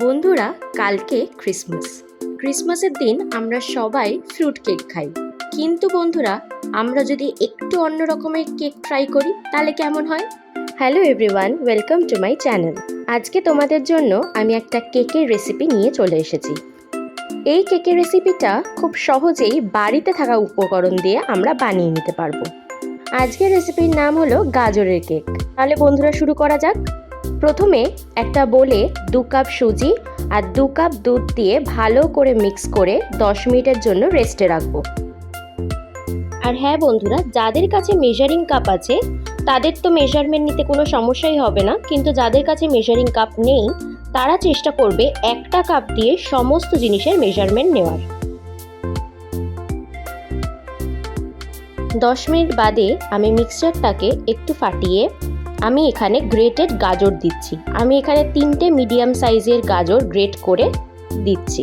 বন্ধুরা, কালকে ক্রিসমাস ক্রিসমাসের দিন আমরা সবাই ফ্রুট কেক খাই। কিন্তু বন্ধুরা, আমরা যদি একটু অন্য রকমের কেক ট্রাই করি, তাহলে কেমন হয়? Hello everyone welcome to my channel আজকে তোমাদের জন্য আমি একটা কেকের রেসিপি নিয়ে চলে এসেছি। এই কেকের রেসিপিটা খুব সহজেই বাড়িতে থাকা উপকরণ দিয়ে আমরা বানিয়ে নিতে পারব। আজকের রেসিপির নাম হলো গাজরের কেক তাহলে বন্ধুরা শুরু করা যাক। প্রথমে একটা বলে দু কাপ সুজি আর দু কাপ দুধ দিয়ে ভালো করে মিক্স করে দশ মিনিটের জন্য রেস্টে রাখব। আর হ্যাঁ বন্ধুরা, যাদের কাছে মেজারিং কাপ আছে, তাদের তো মেজারমেন্ট নিতে কোনো সমস্যাই হবে না, কিন্তু যাদের কাছে মেজারিং কাপ নেই, তারা চেষ্টা করবে একটা কাপ দিয়ে সমস্ত জিনিসের মেজারমেন্ট নেওয়ার। দশ মিনিট বাদে আমি মিক্সচারটাকে একটু ফাটিয়ে আমি এখানে গ্রেটেড গাজর দিচ্ছি। আমি এখানে তিনটে মিডিয়াম সাইজের গাজর গ্রেট করে দিচ্ছি।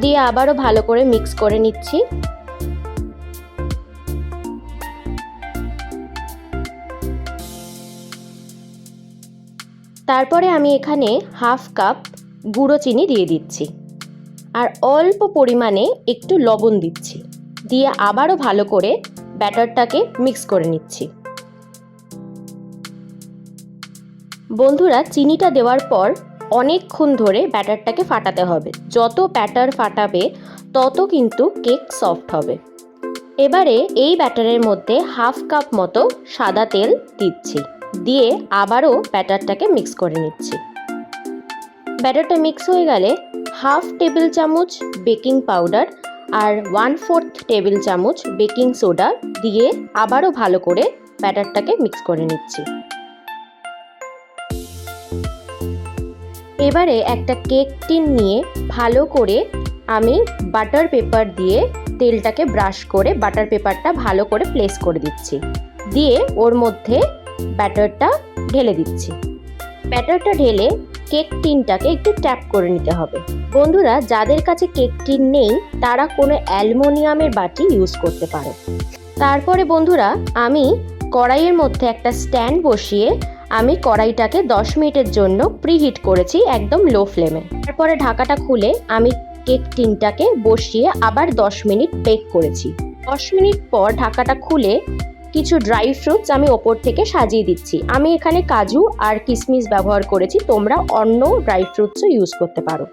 দিয়ে আবারও ভালো করে মিক্স করে নিচ্ছি। তারপরে আমি এখানে হাফ কাপ গুঁড়ো চিনি দিয়ে দিচ্ছি। আর অল্প পরিমাণে একটু লবণ দিচ্ছি। দিয়ে আবারও ভালো করে ব্যাটারটাকে মিক্স করে নিচ্ছি। বন্ধুরা, চিনিটা দেওয়ার পর অনেকক্ষণ ধরে ব্যাটারটাকে ফাটাতে হবে। যত ব্যাটার ফাটাবে, তত কিন্তু কেক সফট হবে। এবারে এই ব্যাটারের মধ্যে হাফ কাপ মতো সাদা তেল দিচ্ছি। দিয়ে আবারও ব্যাটারটাকে মিক্স করে নিচ্ছি। ব্যাটারটা মিক্স হয়ে গেলে হাফ টেবিল চামচ বেকিং পাউডার আর ওয়ান ফোর্থ টেবিল চামচ বেকিং সোডা দিয়ে আবারও ভালো করে ব্যাটারটাকে মিক্স করে নিচ্ছি। এবারে একটা কেক টিন নিয়ে ভালো করে আমি বাটার পেপার দিয়ে তেলটাকে ব্রাশ করে বাটার পেপারটা ভালো করে প্লেস করে দিচ্ছি। দিয়ে ওর মধ্যে ব্যাটারটা ঢেলে দিচ্ছি। ব্যাটারটা ঢেলে কেক টিনটাকে একটু ট্যাপ করে নিতে হবে। বন্ধুরা, যাদের কাছে কেক টিন নেই, তারা কোনো অ্যালমোনিয়ামের বাটি ইউজ করতে পারে। তারপরে বন্ধুরা, আমি কড়াইয়ের মধ্যে একটা স্ট্যান্ড বসিয়ে আমি কড়াইটাকে দশ মিনিটের জন্য প্রিহিট করেছি একদম লো ফ্লেমে। তারপরে ঢাকাটা খুলে আমি কেক টিনটাকে বসিয়ে আবার দশ মিনিট বেক করেছি। দশ মিনিট পর ঢাকাটা খুলে কিছু ড্রাই ফ্রুটস আমি ওপর থেকে সাজিয়ে দিচ্ছি। আমি এখানে কাজু আর কিশমিশ ব্যবহার করেছি, তোমরা অন্য ড্রাই ফ্রুটসও ইউজ করতে পারো।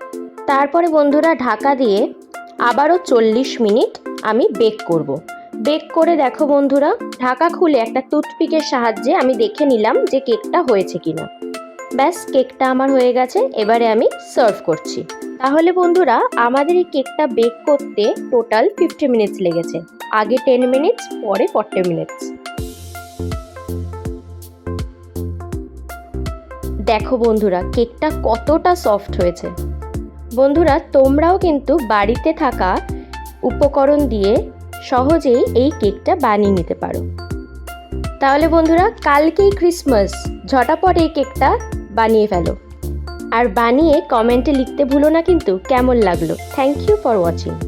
তারপরে বন্ধুরা ঢাকা দিয়ে আবারও চল্লিশ মিনিট আমি বেক করব। বেক করে দেখো বন্ধুরা, ঢাকা খুলে একটা টুথপিকের সাহায্যে আমি দেখে নিলাম যে কেকটা হয়েছে কিনা। ব্যাস, কেকটা আমার হয়ে গেছে, এবারে আমি সার্ভ করছি। তাহলে বন্ধুরা, আমাদের এই কেকটা বেক করতে টোটাল ফিফটি মিনিটস লেগেছে। আগে টেন মিনিটস, পরে ফর্টি মিনিটস। দেখো বন্ধুরা, কেকটা কতটা সফট হয়েছে। বন্ধুরা, তোমরাও কিন্তু বাড়িতে থাকা উপকরণ দিয়ে সহজেই এই কেকটা বানিয়ে নিতে পারো। তাহলে বন্ধুরা, কালকেই ক্রিসমাস ঝটাপট এই কেকটা বানিয়ে ফেলো। আর বানিয়ে কমেন্টে লিখতে ভুলো না কিন্তু, কেমন লাগল? Thank you for watching